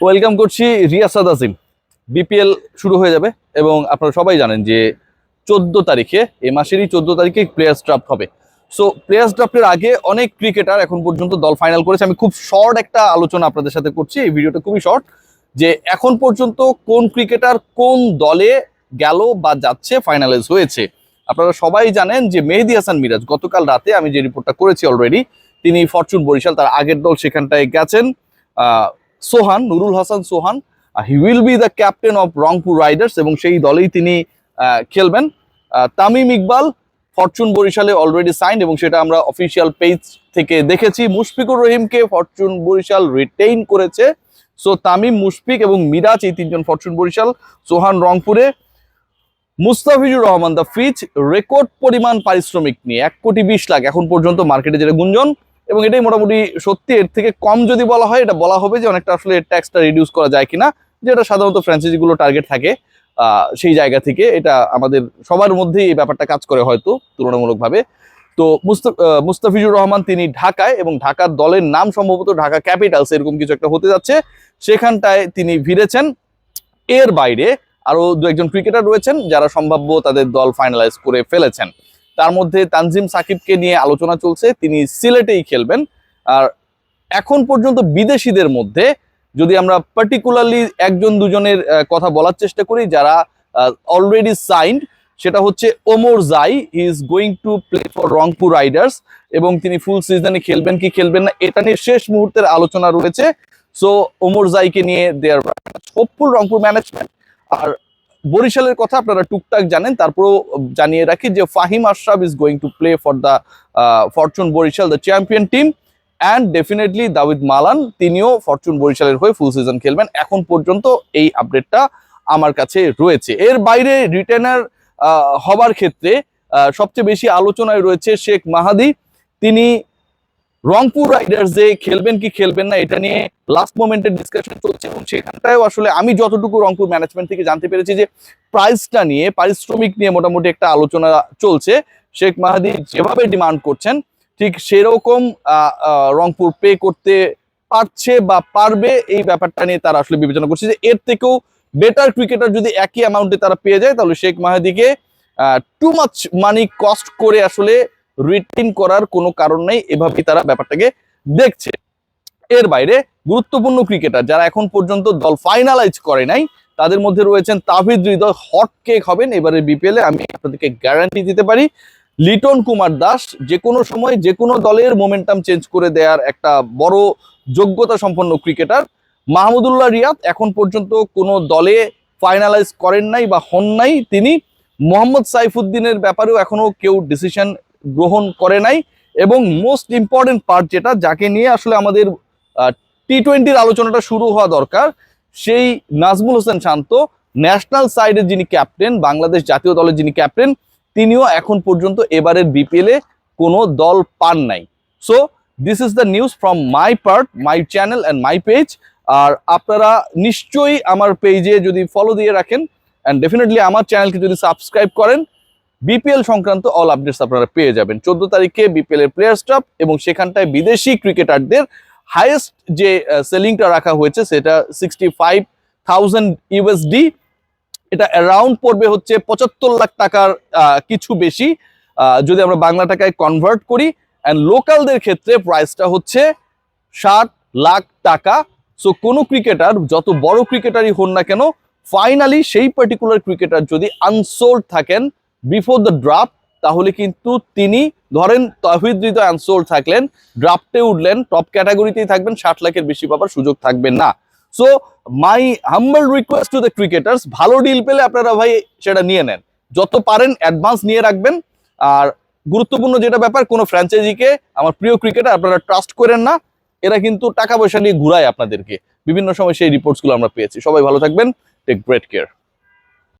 Welcome করছি রিয়াসাদ আজিম। BPL শুরু হয়ে যাবে এবং আপনারা সবাই জানেন যে চোদ্দ তারিখে, এ মাসেরই চোদ্দ তারিখে প্লেয়ার্স ড্রাফট হবে। সো প্লেয়ার্স ড্রাফটের আগে অনেক ক্রিকেটার এখন পর্যন্ত দল ফাইনাল করেছে। আমি খুব শর্ট একটা আলোচনা আপনাদের সাথে করছি। এই ভিডিওটা খুবই শর্ট যে এখন পর্যন্ত কোন ক্রিকেটার কোন দলে গেল বা যাচ্ছে ফাইনালাইজ হয়েছে। আপনারা সবাই জানেন যে মেহেদি হাসান মিরাজ গতকাল রাতে, আমি যে রিপোর্টটা করেছি অলরেডি তিনি ফরচুন বরিশাল তার আগের দল সেখানটায় গেছেন। Sohan, Nurul Hasan Sohan he will be the captain of Rangpur Riders এবং সেই দলেই তিনি খেলবেন। তামিম ইকবাল ফরচুন বরিশালে অলরেডি সাইন এবং সেটা আমরা অফিসিয়াল পেজ থেকে দেখেছি। মুশফিকুর রহিমকে ফরচুন বরিশাল রিটেইন করেছে। সো তামিম, মুশফিক এবং মিরাজ এই তিনজন ফরচুন বরিশাল, সোহান রংপুরে। Mustafizur Rahman the Fizz record পরিমাণ পারিশ্রমিক নিয়ে, এক কোটি বিশ লাখ। এখন পর্যন্ত মার্কেটে যেটা গুঞ্জন এবং এটাই মোটামুটি সত্যি, এর থেকে কম যদি বলা হয়, এটা বলা হবে যে অনেকটা আসলে ট্যাক্সটা রিডিউস করা যায় কিনা, যেটা সাধারণত ফ্র্যাঞ্চাইজিগুলো টার্গেট থাকে সেই জায়গা থেকে এটা আমাদের সবার মধ্যেই এই ব্যাপারটা কাজ করে হয়তো তুলনামূলকভাবে। তো মুস্তাফিজুর রহমান তিনি ঢাকায় এবং ঢাকার দলের নাম সম্ভবত ঢাকা ক্যাপিটালস এরকম কিছু একটা হতে যাচ্ছে। সেখানটায় তিনি ভিড়েছেন এর বাইরে আরও দু একজন ক্রিকেটার রয়েছেন যারা সম্ভাব্য তাদের দল ফাইনালাইজ করে ফেলেছেন। তার মধ্যে তানজিম সাকিবকে নিয়ে আলোচনা চলছে, তিনি সিলেটেই খেলবেন। আর এখন পর্যন্ত বিদেশিদের মধ্যে যদি আমরা পার্টিকুলারলি একজন দুজনের কথা বলার চেষ্টা করি, যারা অলরেডি সাইন্ড সেটা হচ্ছে Omarzai. Is going to play for Rangpur Riders এবং তিনি ফুল সিজনে খেলবেন কি খেলবেন না, এটা নিয়ে শেষ মুহূর্তের আলোচনা রয়েছে। সো ওমর জাইকে নিয়ে দেয়ার হোপফুল রংপুর ম্যানেজমেন্ট আর বরিশালের কথা আপনারা টুকটাক জানেন, তারপরেও জানিয়ে রাখি যে Fahim Ashraf is going to play for the Fortune Barishal the champion team and definitely Dawid Malan তিনিও ফরচুন বরিশালের হয়ে ফুল সিজন খেলবেন। এখন পর্যন্ত এই আপডেটটা আমার কাছে রয়েছে। এর বাইরে রিটেনার হবার ক্ষেত্রে সবচেয়ে বেশি আলোচনায় রয়েছে শেখ মাহাদি। তিনি রংপুর রাইডার্স যে খেলবেন কি খেলবেন না, এটা নিয়ে লাস্ট মোমেন্টের ডিসকাশন চলছে এবং সেখানটায় আসলে আমি যতটুকু রংপুর ম্যানেজমেন্ট থেকে জানতে পেরেছি যে প্রাইসটা নিয়ে, পারিশ্রমিক নিয়ে মোটামুটি একটা আলোচনা চলছে। শেখ মাহাদি যেভাবে ডিমান্ড করছেন, ঠিক সেরকম রংপুর পে করতে পারছে বা পারবে এই ব্যাপারটা নিয়ে তারা আসলে বিবেচনা করছে যে এর থেকেও বেটার ক্রিকেটার যদি একই অ্যামাউন্টে তারা পেয়ে যায়, তাহলে শেখ মাহাদিকে টু মাচ মানি কস্ট করে আসলে রিটেন করার কোনো কারণ নেই, এভাবেই তারা ব্যাপারটাকে দেখছে। এর বাইরে গুরুত্বপূর্ণ ক্রিকেটার যারা এখন পর্যন্ত দল ফাইনালাইজ করে নাই, তাদের মধ্যে রয়েছেন তাহিদ হৃদয়। হট কেক হবেন, এবারে বিপিএল আমি আপনাদেরকে গ্যারান্টি দিতে পারি। লিটন কুমার দাস, যে কোনো সময় যে কোনো দলের মোমেন্টাম চেঞ্জ করে দেওয়ার একটা বড় যোগ্যতা সম্পন্ন ক্রিকেটার মাহমুদুল্লাহ রিয়াদ এখন পর্যন্ত কোনো দলে ফাইনালাইজ করেন নাই বা হন নাই। তিনি মোহাম্মদ সাইফুদ্দিনের ব্যাপারেও এখনও কেউ ডিসিশন গ্রহণ করে নাই এবং মোস্ট ইম্পর্টেন্ট পার্ট যেটা, যাকে নিয়ে আসলে আমাদের টি টোয়েন্টির আলোচনাটা শুরু হওয়া দরকার, সেই নাজমুল হোসেন শান্ত ন্যাশনাল সাইডের যিনি ক্যাপ্টেন বাংলাদেশ জাতীয় দলের যিনি ক্যাপ্টেন তিনিও এখন পর্যন্ত এবারের বিপিএল কোনো দল পান নাই। So this is the news from my part my channel and my page আর আপনারা নিশ্চয়ই আমার পেজে যদি ফলো দিয়ে রাখেন অ্যান্ড ডেফিনেটলি আমার চ্যানেলকে যদি সাবস্ক্রাইব করেন বিপিএল সংক্রান্ত অল আপডেটস আপনারা পেয়ে যাবেন। চোদ্দ তারিখে বিপিএল এর প্লেয়ার স্টাফ এবং সেখানটায় বিদেশি ক্রিকেটারদের হাইয়েস্ট যে সেলিংটা রাখা হয়েছে সেটা সিক্সটি ফাইভ থাউজেন্ড ইউএসডি এটা অ্যারাউন্ড পড়বে হচ্ছে পঁচাত্তর লাখ টাকার কিছু বেশি। যদি আমরা বাংলা টাকায় কনভার্ট করি অ্যান্ড লোকালদের ক্ষেত্রে প্রাইসটা হচ্ছে ষাট লাখ টাকা। সো কোনো ক্রিকেটার যত বড় ক্রিকেটারই হন না কেন ফাইনালি সেই পার্টিকুলার ক্রিকেটার যদি আনসোল্ড থাকেন বিফোর দ্য ড্রাফট তাহলে কিন্তু তিনি ধরেন তহিদ হৃদয় থাকলেন ড্রাফটে উঠলেন টপ ক্যাটাগরিতেই থাকবেন, ষাট লাখের বেশি পাবার সুযোগ থাকবে না। So my humble request to the cricketers ভালো ডিল পেলে আপনারা ভাই সেটা নিয়ে নেন। যত পারেন অ্যাডভান্স নিয়ে রাখবেন। আর গুরুত্বপূর্ণ যেটা ব্যাপার, কোনো ফ্র্যাঞ্চাইজিকে আমার প্রিয় ক্রিকেটার আপনারা ট্রাস্ট করেন না। এরা কিন্তু টাকা পয়সা নিয়ে ঘুরায় আপনাদেরকে। বিভিন্ন সময় সেই রিপোর্টসগুলো আমরা পেয়েছি। সবাই ভালো থাকবেন। Take great care